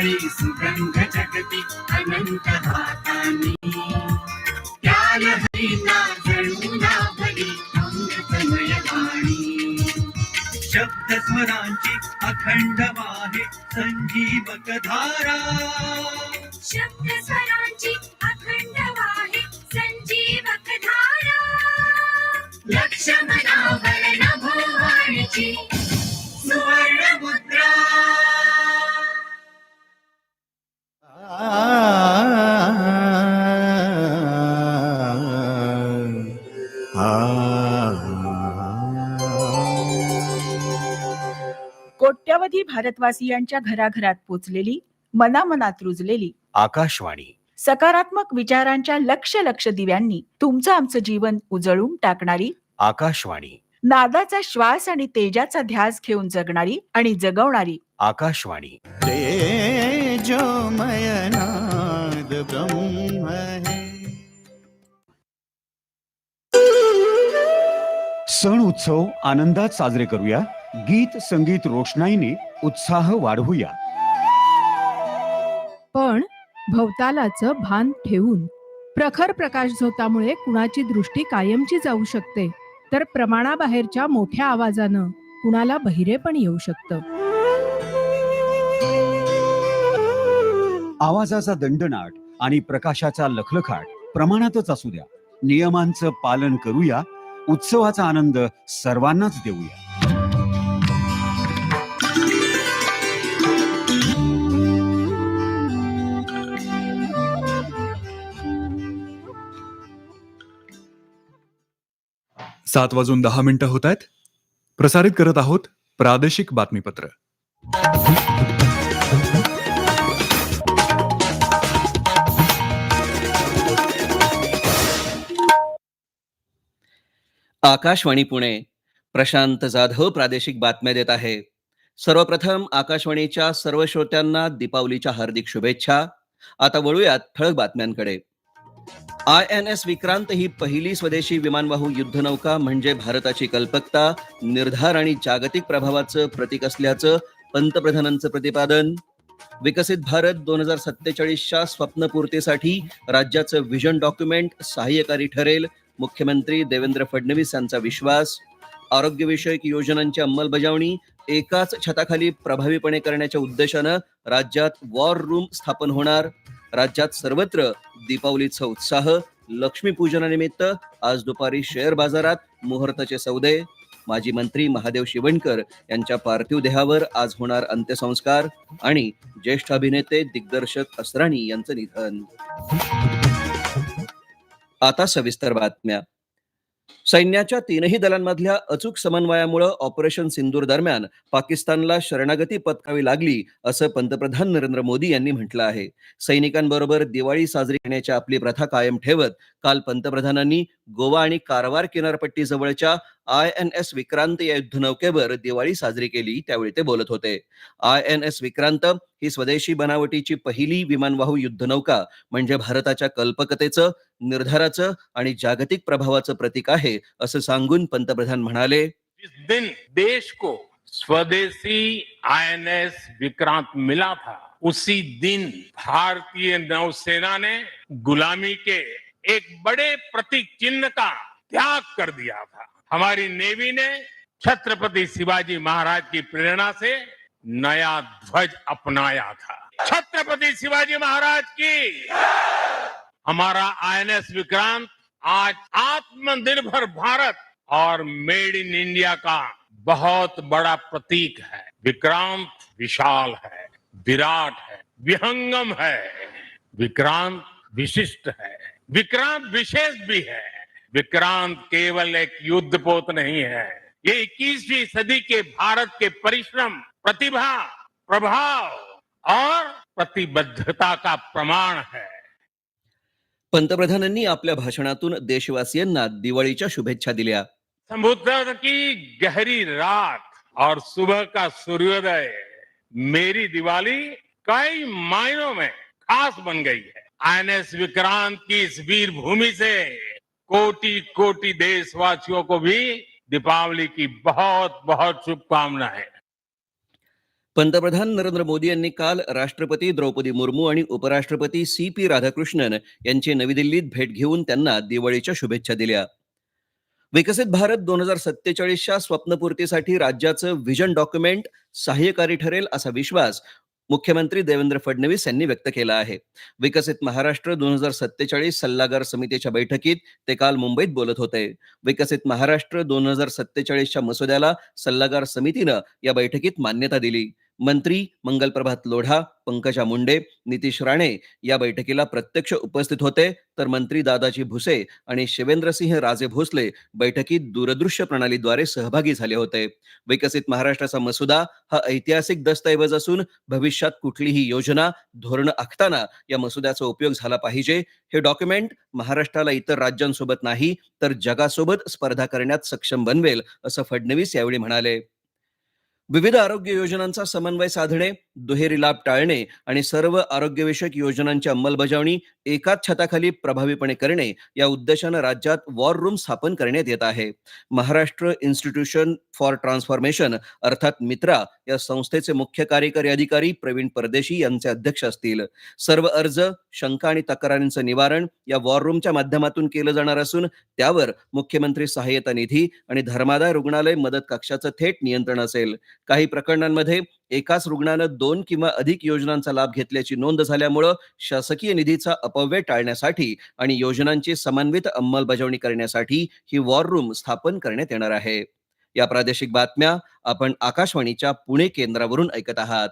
मंगळी सुगंध जगती अनंत हातानी त्याल हरिना जणू लाभली अमृतमय वाणी. शब्द स्वरांची अखंड वाहे संजीवक धारा भारतवासियांच्या घराघरात पोचलेली मनामनात रुजलेली. आकाशवाणी. सकारात्मक विचारांच्या लक्ष लक्ष दिव्यांनी तुमचं आमचं जीवन उजळून टाकणारी. आकाशवाणी. नादाचा श्वास आणि तेजाचा ध्यास घेऊन जगणारी आणि जगवणारी. आकाशवाणी. सण उत्सव आनंदात साजरे करूया. गीत संगीत रोषणाईने उत्साह वाढवूया. पण भवतालाचं भान ठेवून प्रखर प्रकाश झोतामुळे कुणाची दृष्टी कायमची जाऊ शकते तर प्रमाणाबाहेरच्या मोठ्या आवाजानं कुणाला बहिरे पण येऊ शकतं. आवाजाचा दंडनाट आणि प्रकाशाचा लखलखाट प्रमाणातच असू द्या. नियमांचं पालन करूया उत्सवाचा आनंद सर्वांनाच देऊया. सात वाजून दहा मिनिटं होत आहेत. प्रसारित करत आहोत प्रादेशिक बातमीपत्र. आकाशवाणी पुणे. प्रशांत जाधव प्रादेशिक बातम्या देत आहे. सर्वप्रथम आकाशवाणीच्या सर्व श्रोत्यांना दीपावलीच्या हार्दिक शुभेच्छा. आता वळूयात ठळक बातम्यांकडे. आय एन एस विक्रांत ही पहिली स्वदेशी विमानवाहू युद्धनौका म्हणजे भारताची कल्पकता निर्धार आणि जागतिक प्रभावाचं प्रतीक असल्याचं पंतप्रधानांचं प्रतिपादन. विकसित भारत दोन हजार सत्तेचाळीसच्या स्वप्नपूर्तीसाठी राज्याचं व्हिजन डॉक्युमेंट सहाय्यकारी ठरेल मुख्यमंत्री देवेंद्र फडणवीस यांचा विश्वास. आरोग्यविषयक योजनांची अंमलबजावणी एकाच छताखाली प्रभावीपणे करण्याच्या उद्देशानं राज्यात वॉर रूम स्थापन होणार. राज्यात सर्वत्र दीपावलीचा उत्साह लक्ष्मीपूजनानिमित्त आज दुपारी शेअर बाजारात मुहूर्ताचे सौदे. माजी मंत्री महादेव शिवणकर यांच्या पार्थिव देहावर आज होणार अंत्यसंस्कार आणि ज्येष्ठ अभिनेते दिग्दर्शक असराणी यांचं निधन. आता सविस्तर बातम्या. सैन्याच्या तीनही दलांमधल्या अचूक समन्वयामुळे ऑपरेशन सिंदूर दरम्यान पाकिस्तानला शरणागती पत्कावी लागली असं पंतप्रधान नरेंद्र मोदी यांनी म्हटलं आहे. सैनिकांबरोबर दिवाळी साजरी करण्याची आपली प्रथा कायम ठेवत काल पंतप्रधानांनी गोवा आणि कारवार किनारपट्टी जवळच्या आय एन एस विक्रांत या युद्धनौकेवर दिवाळी साजरी केली त्यावेळी ते बोलत होते. आय एन एस विक्रांत ही स्वदेशी बनावटीची पहिली विमानवाहू युद्धनौका म्हणजे भारताच्या कल्पकतेचं निर्धाराचं आणि जागतिक प्रभावाचं प्रतीक आहे असं सांगून पंतप्रधान म्हणाले. दिन देश को स्वदेशी आईएनएस विक्रांत मिला था उसी दिन भारतीय नौसेना ने गुलामी के एक बड़े प्रतीक चिन्ह का त्याग कर दिया था। हमारी नेवी ने छत्रपति शिवाजी महाराज की प्रेरणा से नया ध्वज अपनाया था। छत्रपति शिवाजी महाराज की। हमारा आईएनएस विक्रांत आज आत्मनिर्भर भारत और मेड इन इंडिया का बहुत बड़ा प्रतीक है। विक्रांत विशाल है, विराट है, विहंगम है। विक्रांत विशिष्ट है, विक्रांत विशेष भी है। विक्रांत केवल एक युद्धपोत नहीं है। ये 21वीं सदी के भारत के परिश्रम प्रतिभा प्रभाव और प्रतिबद्धता का प्रमाण है। पंतप्रधानांनी आपल्या भाषणातून देशवासियांना दिवाळीच्या शुभेच्छा दिल्या। समुद्र की गहरी रात और सुबह का सूर्योदय मेरी दिवाली कई मायनों में खास बन गई है। आईएनएस विक्रांत की इस वीर भूमि से कोटि कोटि देशवासियों को भी दीपावली की बहुत बहुत शुभकामनाएं। पंतप्रधान नरेंद्र मोदी यांनी काल राष्ट्रपती द्रौपदी मुर्मू आणि उपराष्ट्रपती सी पी राधाकृष्णन यांची नवी दिल्लीत भेट घेऊन त्यांना दिवाळीच्या शुभेच्छा दिल्या. विकसित भारत दोन हजार सत्तेचाळीसच्या स्वप्नपूर्तीसाठी राज्याचं व्हिजन डॉक्युमेंट सहाय्यकारी ठरेल असा विश्वास मुख्यमंत्री देवेंद्र फडणवीस यांनी व्यक्त केला आहे. विकसित महाराष्ट्र दोन हजार सत्तेचाळीस सल्लागार समितीच्या बैठकीत ते काल मुंबईत बोलत होते. विकसित महाराष्ट्र दोन हजार सत्तेचाळीसच्या मसुद्याला सल्लागार समितीनं या बैठकीत मान्यता दिली. मंत्री मंगलप्रभात लोढा पंकजा मुंडे नितीश राणे या बैठकीला प्रत्यक्ष उपस्थित होते. तर मंत्री दादाजी भुसे आणि शिवेंद्रसिंह राजे भोसले बैठकीत दूरदृश्य प्रणालीद्वारे सहभागी झाले होते. विकसित महाराष्ट्राचा मसुदा हा ऐतिहासिक दस्तऐवज असून भविष्यात कुठलीही योजना धोरणं आखताना या मसुद्याचा उपयोग झाला पाहिजे. हे डॉक्युमेंट महाराष्ट्राला इतर राज्यांसोबत नाही तर जगासोबत स्पर्धा करण्यात सक्षम बनवेल असं फडणवीस यावेळी म्हणाले. विविध आरोग्य योजनांचा समन्वय साधणे दुहेरी लाभ टाळणे आणि सर्व आरोग्यविषयक योजनांची अंमलबजावणी एकाच छताखाली प्रभावीपणे करणे या उद्देशानं राज्यात वॉर रूम स्थापन करण्यात येत आहे. महाराष्ट्र इन्स्टिट्यूशन फॉर ट्रान्सफॉर्मेशन अर्थात मित्रा या संस्थेचे मुख्य कार्यकारी अधिकारी प्रवीण परदेशी यांचे अध्यक्ष असतील. सर्व अर्ज शंका आणि तक्रारींचं निवारण या वॉर रूमच्या माध्यमातून केलं जाणार असून त्यावर मुख्यमंत्री सहाय्यता निधी आणि धर्मादाय रुग्णालय मदत कक्षाचं थेट नियंत्रण असेल. काही प्रकरणांमध्ये एकाच रुग्णानं दोन किंवा अधिक योजनांचा लाभ घेतल्याची नोंद झाल्यामुळं शासकीय निधीचा अपव्यय टाळण्यासाठी आणि योजनांची समन्वित अंमलबजावणी करण्यासाठी ही वॉर रूम स्थापन करण्यात येणार आहे. या प्रादेशिक बातम्या आपण आकाशवाणीच्या पुणे केंद्रावरून ऐकत आहात.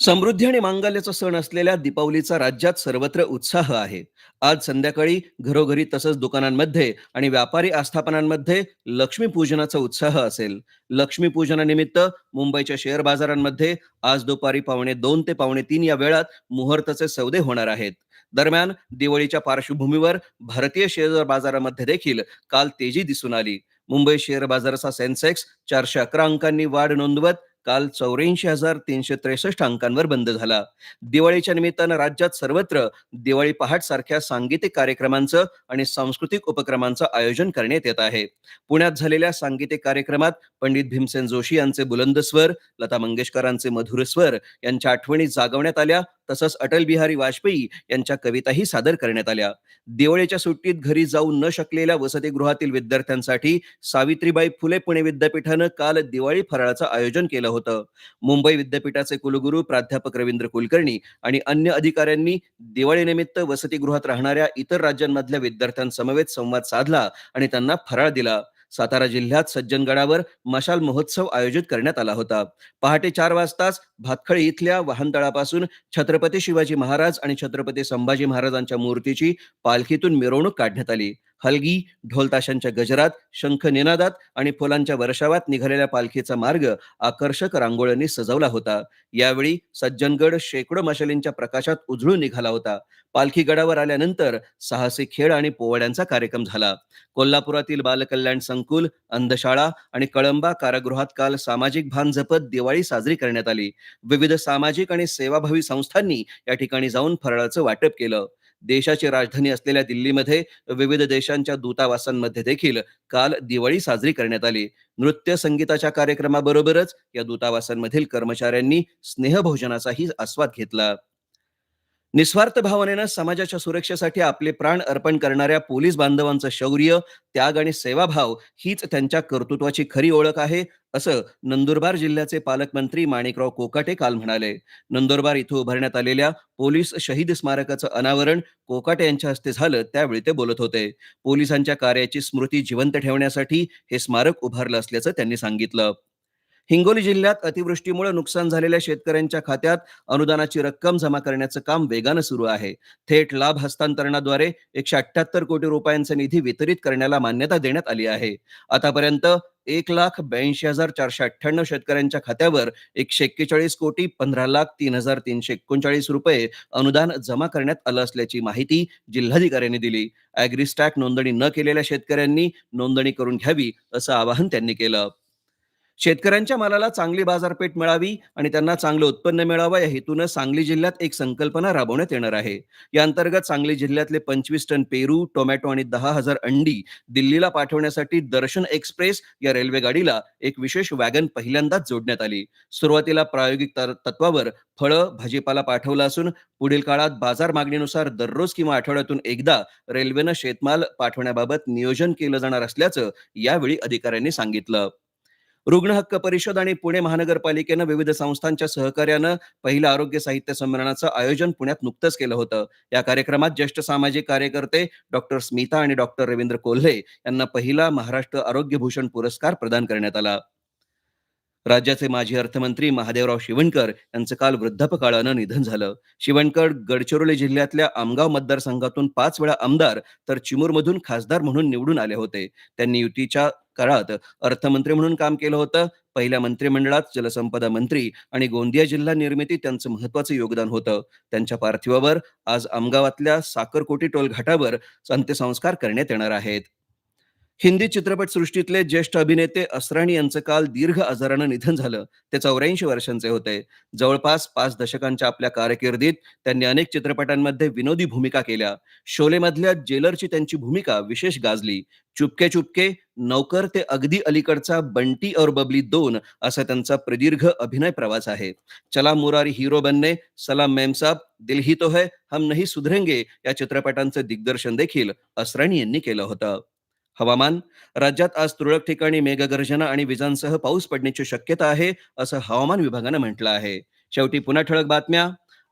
समृद्धी आणि मांगल्याचा सण असलेल्या दीपावलीचा राज्यात सर्वत्र उत्साह आहे. आज संध्याकाळी घरोघरी तसंच दुकानांमध्ये आणि व्यापारी आस्थापनांमध्ये लक्ष्मीपूजनाचा उत्साह असेल. लक्ष्मीपूजनानिमित्त मुंबईच्या शेअर बाजारांमध्ये आज दुपारी पावणे दोन ते पावणे तीन या वेळात मुहूर्ताचे सौदे होणार आहेत. दरम्यान दिवाळीच्या पार्श्वभूमीवर भारतीय शेअर बाजारामध्ये देखील काल तेजी दिसून आली. मुंबई शेअर बाजाराचा सेन्सेक्स चारशे अकरा अंकांनी वाढ नोंदवत काल चौऱ्याऐंशी हजार तीनशे त्रेसष्ट अंकांवर बंद झाला. दिवाळीच्या निमित्तानं राज्यात सर्वत्र दिवाळी पहाट सारख्या सांगीतिक कार्यक्रमांचं आणि सांस्कृतिक उपक्रमांचं आयोजन करण्यात येत आहे. पुण्यात झालेल्या सांगीतिक कार्यक्रमात पंडित भीमसेन जोशी यांचे बुलंद स्वर लता मंगेशकरांचे मधुर स्वर यांच्या आठवणी जागवण्यात आल्या. तसंच अटल बिहारी वाजपेयी यांच्या कविताही सादर करण्यात आल्या. दिवाळीच्या सुट्टीत घरी जाऊ न शकलेल्या वसतिगृहातील विद्यार्थ्यांसाठी सावित्रीबाई फुले पुणे विद्यापीठानं काल दिवाळी फराळाचं आयोजन केलं होतं. मुंबई विद्यापीठाचे कुलगुरू प्राध्यापक रवींद्र कुलकर्णी आणि अन्य अधिकाऱ्यांनी दिवाळीनिमित्त वसतिगृहात राहणाऱ्या इतर राज्यांमधल्या विद्यार्थ्यांसमवेत संवाद साधला आणि त्यांना फराळ दिला. सातारा जिल्ह्यात सज्जनगडावर मशाल महोत्सव आयोजित करण्यात आला होता. पहाटे चार वाजताच भातखळी इथल्या वाहनतळापासून छत्रपती शिवाजी महाराज आणि छत्रपती संभाजी महाराजांच्या मूर्तीची पालखीतून मिरवणूक काढण्यात आली. हलगी ढोलताशांच्या गजरात शंख निनादात आणि फुलांच्या वर्षावात निघालेल्या पालखीचा मार्ग आकर्षक रांगोळ्यांनी सजवला होता. यावेळी सज्जनगड शेकडो मशालींच्या प्रकाशात उजळून निघाला होता. पालखी गडावर आल्यानंतर साहसी खेळ आणि पोवाड्यांचा कार्यक्रम झाला. कोल्हापुरातील बालकल्याण संकुल अंधशाळा आणि कळंबा कारागृहात काल सामाजिक भान जपत दिवाळी साजरी करण्यात आली. विविध सामाजिक आणि सेवाभावी संस्थांनी या ठिकाणी जाऊन फराळाचं वाटप केलं. देशाची राजधानी असलेल्या दिल्लीमध्ये विविध देशांच्या दूतावासांमध्ये देखील काल दिवाळी साजरी करण्यात आली. नृत्य संगीताच्या कार्यक्रमाबरोबरच या दूतावासांमधील कर्मचाऱ्यांनी स्नेहभोजनाचाही आस्वाद घेतला. निस्वार्थ भावनेनं समाजाच्या सुरक्षेसाठी आपले प्राण अर्पण करणाऱ्या पोलीस बांधवांचं शौर्य त्याग आणि सेवाभाव हीच त्यांच्या कर्तृत्वाची खरी ओळख आहे असं नंदुरबार जिल्ह्याचे पालकमंत्री माणिकराव कोकाटे काल म्हणाले. नंदुरबार इथं उभारण्यात आलेल्या पोलीस शहीद स्मारकाचं अनावरण कोकाटे यांच्या हस्ते झालं त्यावेळी ते बोलत होते. पोलिसांच्या कार्याची स्मृती जिवंत ठेवण्यासाठी हे स्मारक उभारलं असल्याचं त्यांनी सांगितलं. हिंगोली जिल्ह्यात अतिवृष्टीमुळे नुकसान झालेल्या शेतकऱ्यांच्या खात्यात अनुदानाची रक्कम जमा करण्याचं काम वेगानं सुरू आहे. थेट लाभ हस्तांतरणाद्वारे एकशे अठ्याहत्तर कोटी रुपयांचा निधी वितरित करण्याला मान्यता देण्यात आली आहे. आतापर्यंत एक लाख ब्याऐंशी हजार चारशे अठ्ठ्याण्णव शेतकऱ्यांच्या खात्यावर एकशे एक्केचाळीस कोटी पंधरा लाख तीन हजार तीनशे एकोणचाळीस रुपये अनुदान जमा करण्यात आलं असल्याची माहिती जिल्हाधिकाऱ्यांनी दिली. अॅग्रिस्टॅक नोंदणी न केलेल्या शेतकऱ्यांनी नोंदणी करून घ्यावी असं आवाहन त्यांनी केलं. शेतकऱ्यांच्या मालाला चांगली बाजारपेठ मिळावी आणि त्यांना चांगलं उत्पन्न मिळावं या हेतूनं सांगली जिल्ह्यात एक संकल्पना राबवण्यात येणार आहे. या अंतर्गत सांगली जिल्ह्यातले पंचवीस टन पेरू टोमॅटो आणि दहा हजार अंडी दिल्लीला पाठवण्यासाठी दर्शन एक्सप्रेस या रेल्वे गाडीला एक विशेष वॅगन पहिल्यांदाच जोडण्यात आली. सुरुवातीला प्रायोगिक तत्वावर फळं भाजीपाला पाठवला असून पुढील काळात बाजार मागणीनुसार दररोज किंवा आठवड्यातून एकदा रेल्वेनं शेतमाल पाठवण्याबाबत नियोजन केलं जाणार असल्याचं यावेळी अधिकाऱ्यांनी सांगितलं. रुग्ण हक्क परिषद आणि पुणे महानगरपालिकेनं विविध संस्थांच्या सहकार्यानं पहिलं आरोग्य साहित्य संमेलनाचं आयोजन पुण्यात नुकतंच केलं होतं. या कार्यक्रमात ज्येष्ठ सामाजिक कार्यकर्ते डॉक्टर स्मिता आणि डॉक्टर रवींद्र कोल्हे यांना पहिला महाराष्ट्र आरोग्य भूषण पुरस्कार प्रदान करण्यात आला. राज्याचे माजी अर्थमंत्री महादेवराव शिवणकर यांचं काल वृद्धापकाळानं निधन झालं. शिवणकर गडचिरोली जिल्ह्यातल्या आमगाव मतदारसंघातून पाच वेळा आमदार तर चिमूरमधून खासदार म्हणून निवडून आले होते. त्यांनी युतीच्या काळात अर्थमंत्री म्हणून काम केलं होतं. पहिल्या मंत्रिमंडळात जलसंपदा मंत्री आणि गोंदिया जिल्हा निर्मिती त्यांचं महत्वाचं योगदान होतं. त्यांच्या पार्थिवावर आज आमगावातल्या साखरकोटी टोल घाटावर अंत्यसंस्कार करण्यात येणार आहेत. हिंदी चित्रपट सृष्टीतले ज्येष्ठ अभिनेते असराणी यांचं काल दीर्घ आजारानं निधन झालं. ते चौऱ्याऐंशी वर्षांचे होते. जवळपास पाच दशकांच्या आपल्या कारकिर्दीत त्यांनी अनेक चित्रपटांमध्ये विनोदी भूमिका केल्या. शोलेमधल्या जेलरची त्यांची भूमिका विशेष गाजली. चुपके चुपके नौकर ते अगदी अलीकडचा बंटी और बबली दोन असा त्यांचा प्रदीर्घ अभिनय प्रवास आहे. चला मुरारी हिरो बनने सलाम मेमसाब दिल ही तो है हम नहीं सुधरेंगे या चित्रपटांचं दिग्दर्शन देखील असराणी यांनी केलं होतं. हवामान. राज्यात आज तुरळक ठिकाणी मेघगर्जना आणि विजांसह पाऊस पडण्याची शक्यता आहे असं हवामान विभागानं म्हटलं आहे. शेवटी पुन्हा ठळक बातम्या.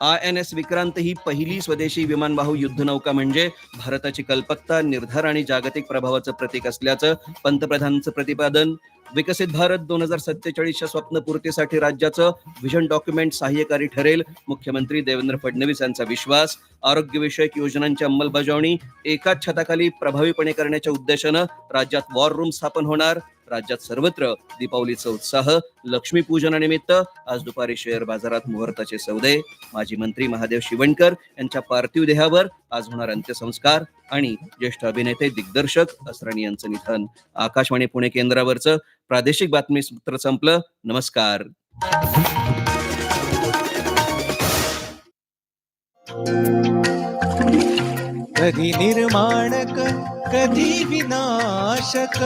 आय एन एस विक्रांत ही पहिली स्वदेशी विमानवाहू युद्धनौका म्हणजे भारताची कल्पकता निर्धार आणि जागतिक प्रभावाचं प्रतीक असल्याचं पंतप्रधानांचं प्रतिपादन. विकसित भारत दोन हजार सत्तेचाळीसच्या स्वप्नपूर्तीसाठी राज्याचं व्हिजन डॉक्युमेंट सहाय्यकारी ठरेल. मुख्यमंत्री देवेंद्र फडणवीस यांचा विश्वास आरोग्यविषयक योजनांची अंमलबजावणी एकाच छताखाली प्रभावीपणे करण्याच्या उद्देशानं राज्यात वॉर रूम स्थापन होणार. राज्यात सर्वत्र दीपावलीचा उत्साह लक्ष्मीपूजनानिमित्त आज दुपारी शेअर बाजारात मुहूर्ताचे सौदे. माजी मंत्री महादेव शिवणकर यांच्या पार्थिव देहावर आज होणार अंत्यसंस्कार. आणि ज्येष्ठ अभिनेते दिग्दर्शक असराणी यांचं निधन. आकाशवाणी पुणे केंद्रावरचं प्रादेशिक बातमीपत्र संपलं. नमस्कार. कधी निर्माणक कधी विनाशक.